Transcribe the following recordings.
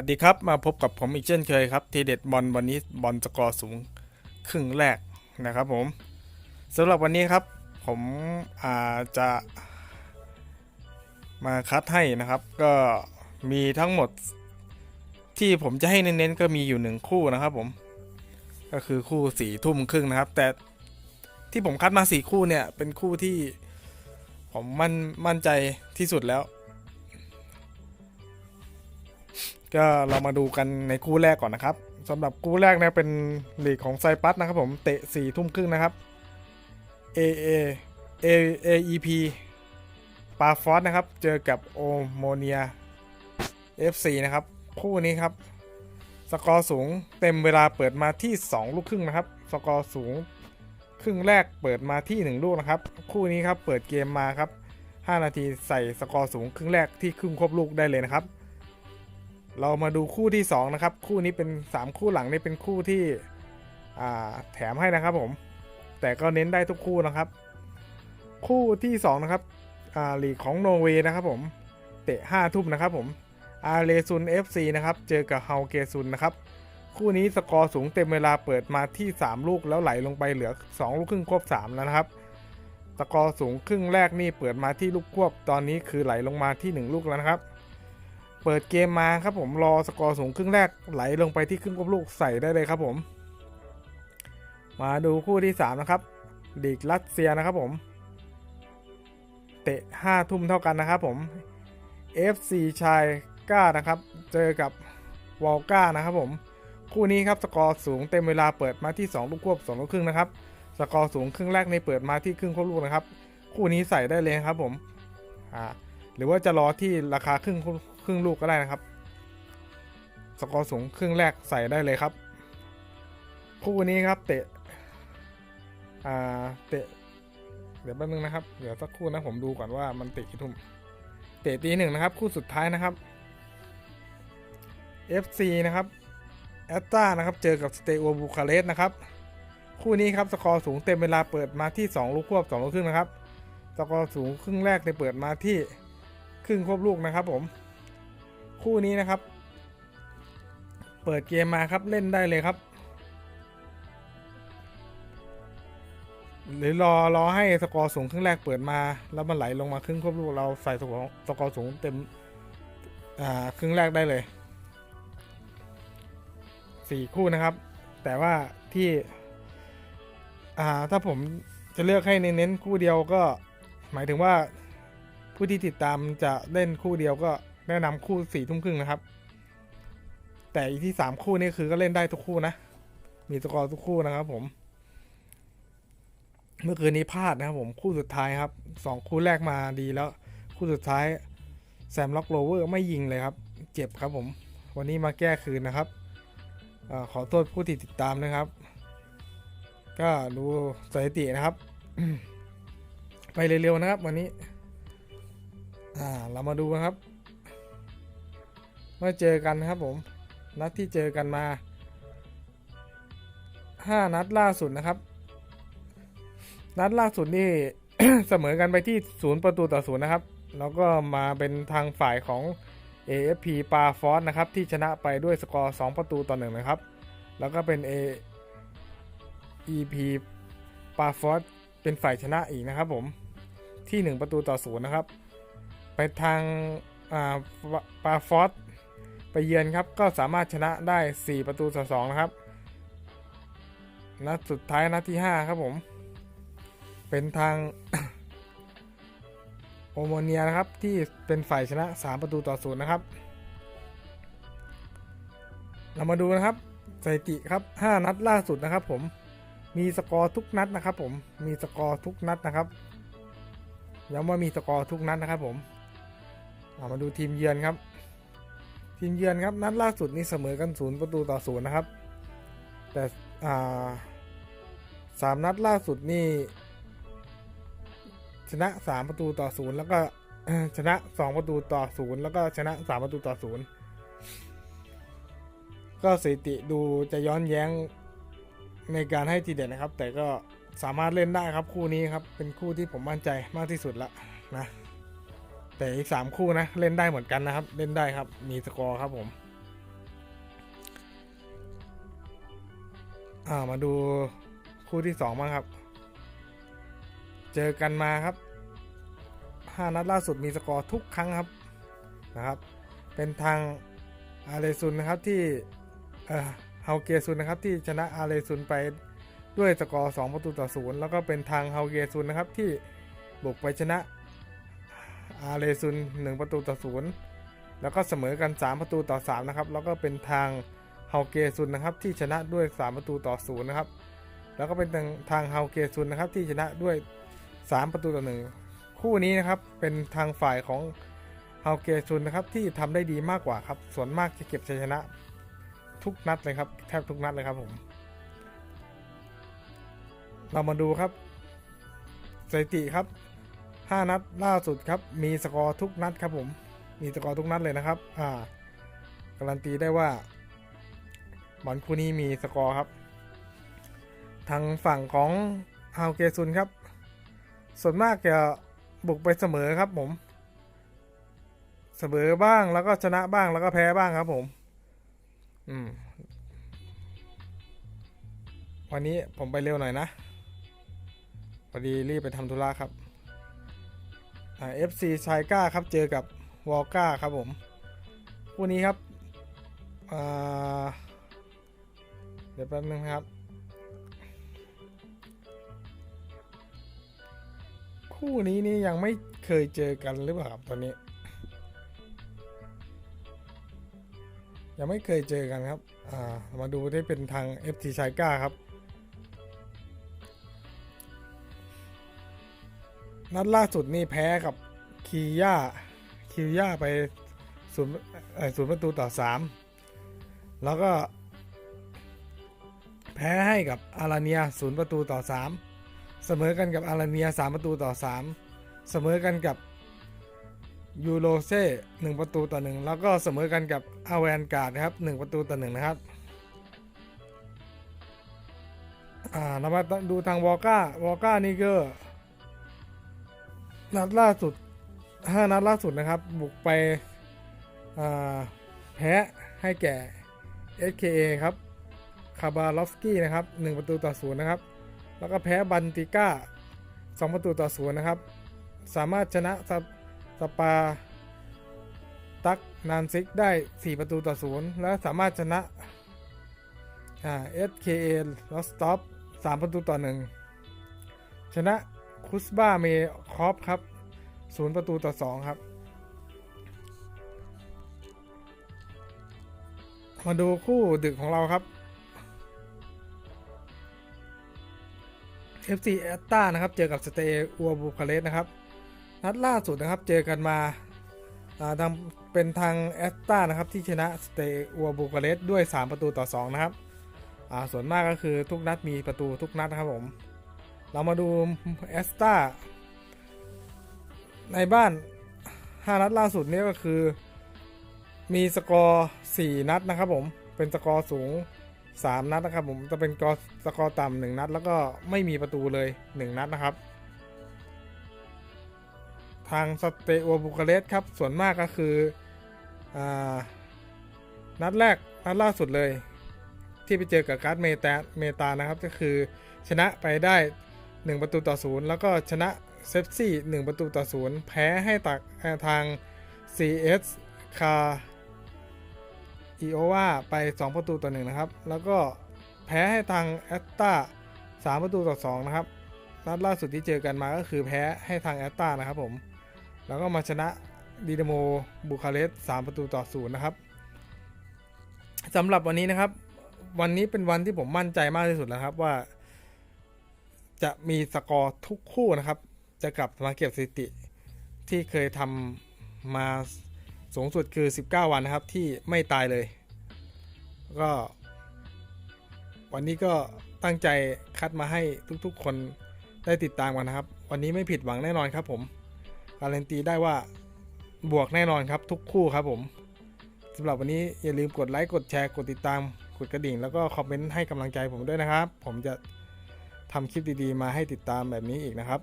วัสดีครับมาพบกับผมอีกเช่นเคยครับทีเด็ดบอลวันนี้บอลสกอร์สูงครึ่งแรกนะครับผมสำหรับวันนี้ครับผมอาจะมาคัดให้นะครับ ก็มีทั้งหมดที่ผมจะให้เน้นๆก็มีอยู่หนึ่งคู่นะครับผมก็คือคู่สี่ทุ่มครึ่งนะครับ แต่ที่ผมคัดมาสี่คู่เนี่ยเป็นคู่ที่ผมมั่นมั่นใจที่สุดแล้ว ก็เรามาดูกันในคู่แรกก่อนนะครับสำหรับคู่แรกเนี่ยเป็นลีกของไซปัสนะครับผมเตะสี่ทุ่มครึ่งนะครับ A A A A E P ปาฟอสนะครับ เจอกับโอโมเนีย FC นะครับ คู่นี้ครับ สกอร์สูงเต็มเวลาเปิดมาที่ 2 ลูกครึ่งนะครับ สกอร์สูงครึ่งแรกเปิดมาที่ 1 ลูกนะครับ คู่นี้ครับเปิดเกมมาครับ 5 นาทีใส่สกอร์สูงครึ่งแรกที่ครึ่งครบลูกได้เลยนะครับ เรามาดูคู่ที่ 2 นะครับ คู่นี้เป็น 3 คู่หลังนี่เป็นคู่ที่แถมให้นะครับผม แต่ก็เน้นได้ทุกคู่นะครับ คู่ที่ 2 นะครับอ่าลีกของโนอร์เวย์นะครับผม เตะ5ทุ่มนะครับผมอาเรซุน FC นะครับ เจอกับเฮาเกซุนนะครับ คู่นี้สกอร์สูงเต็มเวลาเปิดมาที่ 3 ลูกแล้วไหลลงไปเหลือ 2 ลูกครึ่งควบ3แล้วนะครับ สกอร์สูงครึ่งแรกนี่เปิดมาที่ลูกควบตอนนี้คือไหลลงมาที่ 1 ลูกแล้วนะครับ เปิดเกมมาครับผมรอสกอร์สูงครึ่งแรกไหลลงไปที่ครึ่งควบลูกใส่ได้เลยครับผม มาดูคู่ที่ 3 นะครับลีกรัสเซียนะครับผม เตะ5ทุ่มเท่ากันนะครับผม FC ชายก้านะครับ เจอกับวอลก้านะครับผม คู่นี้ครับสกอร์สูงเต็มเวลาเปิดมาที่ 2 ลูกควบ2ลูกครึ่งนะครับสกอร์สูงครึ่งแรกในเปิดมาที่ครึ่งควบลูกนะครับ คู่นี้ใส่ได้เลยครับผมอ่าหรือว่าจะรอที่ราคาครึ่งค รึ่งลูกก็ได้นะครับ สกอร์สูงครึ่งแรกใส่ได้เลยครับ คู่นี้ครับเตะอ่าเตะ เดี๋ยวแป๊บนึงนะครับ เดี๋ยวสักครู่นะผมดูก่อนว่ามันเตะกี่ทุ่ม เตะตีหนึ่งนะครับ คู่สุดท้ายนะครับ FC นะครับแอตตานะครับ เจอกับสเตโอบูคาเรสนะครับ คู่นี้ครับ สกอร์สูงเต็มเวลาเปิดมาที่ 2 ลูกควบ2ลูกครึ่งนะครับ สกอร์สูงครึ่งแรกในเปิดมาที่ครึ่งควบลูกนะครับผม คู่นี้นะครับ เปิดเกมมาครับเล่นได้เลยครับ หรือรอรอให้สกอร์สูงครึ่งแรกเปิดมา แล้วมันไหลลงมาครึ่งควบลูกเราใส่สกอร์สกอร์สูงเต็มอ่าครึ่งแรกได้เลยสี่คู่นะครับ แต่ว่าที่อ่าถ้าผมจะเลือกให้เน้นคู่เดียวก็หมายถึงว่าผู้ที่ติดตามจะเล่นคู่เดียวก็ แนะนำคู่สี่ทุ่มครึ่งนะครับ แต่อีที่สามคู่นี่คือก็เล่นได้ทุกคู่นะ มีสกอร์ทุกคู่นะครับ ผม เมื่อคืนนี้พลาดนะครับ ผมคู่สุดท้ายครับสองคู่แรกมาดีแล้ว คู่สุดท้ายแซมล็อกโรเวอร์ไม่ยิงเลยครับ เจ็บครับผม วันนี้มาแก้คืนนะครับอขอโทษผู้ที่ติดตามนะครับ ก็ดูสถิตินะครับ ไปเร็วๆนะครับ วันนี้ อ่า เรามาดูนะครับ เมื่อเจอกันครับผมนัดที่เจอกันมา 5 นัดล่าสุดนะครับ นัดล่าสุดนี่เสมอกันไปที่ศูนย์ประตูต่อศูนย์นะครับ แล้วก็มาเป็นทางฝ่ายของ AFP ปาฟอสนะครับ ที่ชนะไปด้วยสกอร์ 2 ประตูต่อหนึ่งนะครับ แล้วก็เป็น AEP ปาฟอสเป็นฝ่ายชนะอีกนะครับผมที่ 1 ประตูต่อศูนย์นะครับ ไปทางอ่าปาฟอส เยือนครับก็สามารถชนะได้ 4 ประตูต่อ2นะครับนัดสุดท้ายนัดที่ 5 ครับผม เป็นทางโอโมเนียนะครับที่เป็นฝ่ายชนะ 3 ประตูต่อศูนย์นะครับ เรามาดูนะครับสถิติครับ 5 นัดล่าสุดนะครับผมมีสกอร์ทุกนัดนะครับ ผมมีสกอร์ทุกนัดนะครับย้ำว่ามีสกอร์ทุกนัดนะครับ ผมเอามาดูทีมเยือนครับ ทีมเยือนครับนัดล่าสุดนี้เสมอกันศูนย์ประตูต่อศูนย์นะครับ แต่าสามนัดล่าสุดนี่ชนะ3ประตูต่อศูนย์แล้วก็ชนะ2ประตูต่อศูนย์แล้วก็ชนะ3ประตูต่อศูนย์ก็สถิติดูจะย้อนแย้งในการให้ทีเด็ดนะครับ แต่ก็สามารถเล่นได้ครับคู่นี้ครับเป็นคู่ที่ผมมั่นใจมากที่สุดละนะ แต่อีกสามคู่นะ เล่นได้เหมือนกันนะครับ เล่นได้ครับ มีสกอร์ครับผม อ่ามาดูคู่ที่สองมาครับ เจอกันมาครับห้านัดล่าสุดมีสกอร์ทุกครั้งครับนะครับ เป็นทางอาเลซุนนะครับที่เออเฮาเกียซุนนะครับที่ชนะอาเลซุนไปด้วยสกอร์สองประตูต่อศูนย์แล้วก็เป็นทางเฮาเกียซุนนะครับที่บุกไปชนะ อาเลซุน1 ประตูต่อศูนย์แล้วก็เสมอกัน 3 ประตูต่อ 3 นะครับ แล้วก็เป็นทางเฮาเกซุนนะครับที่ชนะด้วย 3 ประตูต่อศูนย์นะครับ แล้วก็เป็นทางทางเฮาเกซุนนะครับที่ชนะด้วย 3 ประตูต่อหนึ่งคู่นี้นะครับเป็นทางฝ่ายของเฮาเกซุนนะครับที่ทำได้ดีมากกว่าครับ ส่วนมากจะเก็บชัยชนะ ทุกนัดเลยครับ แทบทุกนัดเลยครับผม เรามาดูครับสถิติครับ 5 นัดล่าสุดครับมีสกอร์ทุกนัดครับผมมีสกอร์ทุกนัดเลยนะครับอ่าการันตีได้ว่าบอลคู่นี้มีสกอร์ครับ ทางฝั่งของฮาเกซุนครับ ส่วนมากจะบุกไปเสมอครับผม เสมอบ้างแล้วก็ชนะบ้างแล้วก็แพ้บ้างครับผม อืม วันนี้ผมไปเร็วหน่อยนะพอดีรีบไปทำธุระครับ เอ่า FC ชายก้าครับเจอกับวอลก้าครับผมคู่นี้ครับเดี๋ยวแป๊บนึงครับ คู่นี้นี่ยังไม่เคยเจอกันหรือเปล่าครับตอนนี้ ยังไม่เคยเจอกันครับามาดูได้เป็นทาง FT ชายก้าครับ นัดล่าสุดนี่แพ้กับคีย่าคีย่าไปศูนย์ศูนย์ประตูต่อสามแล้วก็ แพ้ให้กับอาราเนียศูนย์ประตูต่อสามเสมอกันกับอาราเนียสามประตูต่อสามเสมอกันกับยูโรเซ่หนึ่งประตูต่อหนึ่งแล้วก็เสมอกันกับอาแวนการ์ดนะครับหนึ่งประตูต่อหนึ่งนะครับอ่าเรามาดูทางวอลก้าวอลก้านี่ก็ นัดล่าสุดห้านัดล่าสุดนะครับ บุกไปแพ้ให้แก่ SKA ครับคาบาลอฟสกี้นะครับหนึ่งประตูต่อศูนย์นะครับ แล้วก็แพ้บันติก้าสองประตูต่อศูนย์นะครับ สามารถชนะสปสปาตักนานซิกได้ 4 ประตูต่อศูนย์และสามารถชนะอ่า SKA ลอสต็อป3ประตูต่อหนึ่งชนะ คุสบาเมคอฟครับ0ประตูต่อ2ครับ มาดูคู่ดึกของเราครับ FC แอตตานะครับ เจอกับสเตย์อัวบูคาเรสนะครับ นัดล่าสุดนะครับ เจอกันมาทางเป็นทางแอตตานะครับ ที่ชนะสเตย์อัวบูคาเรสด้วย 3 ประตูต่อ 2 นะครับ ส่วนมากก็คือทุกนัดมีประตูทุกนัดนะครับผม เรามาดูแอสตาในบ้าน 5 นัดล่าสุดนี้ก็คือ มีสกอร์ 4 นัดนะครับผมเป็นสกอร์สูง 3 นัดนะครับผมจะเป็นกอสกอร์ต่ำหนึ่งนัด แล้วก็ไม่มีประตูเลย 1 นัดนะครับ ทางสเตโอบูคาเรสครับ ส่วนมากก็คืออนัดแรกนัดล่าสุดเลย ที่ไปเจอกับการ์ดเมตาเมตานะครับก็คือชนะไปได้ 1 ประตูต่อศูนย์แล้วก็ชนะเซฟซี่1ประตูต่อศูนย์แพ้ให้ตักทาง CS คาอีโอวาไป 2 ประตูต่อหนึ่งนะครับ แล้วก็แพ้ให้ทางแอตตา3ประตูต่อ2นะครับ นัดล่าสุดที่เจอกันมาก็คือแพ้ให้ทางแอตตานะครับผม แล้วก็มาชนะดีนาโมบูคาเรสต์3ประตูต่อศูนย์นะครับสำหรับวันนี้นะครับ วันนี้เป็นวันที่ผมมั่นใจมากที่สุดแล้วครับว่า จะมีสกอร์ทุกคู่นะครับ จะกลับมาเก็บสถิติ ที่เคยทำมาสูงสุดคือ 19 วันนะครับที่ไม่ตายเลย ก็ วันนี้ก็ตั้งใจคัดมาให้ทุกๆ คนได้ติดตามกันนะครับ วันนี้ไม่ผิดหวังแน่นอนครับผมการันตีได้ว่าบวกแน่นอนครับทุกคู่ครับผมสำหรับวันนี้อย่าลืมกดไลค์กดแชร์กดติดตามกดกระดิ่ง แล้วก็คอมเมนต์ให้กำลังใจผมด้วยนะครับ ผมจะ ทำคลิปดีๆ มาให้ติดตามแบบนี้อีกนะครับ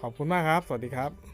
ขอบคุณมากครับ สวัสดีครับ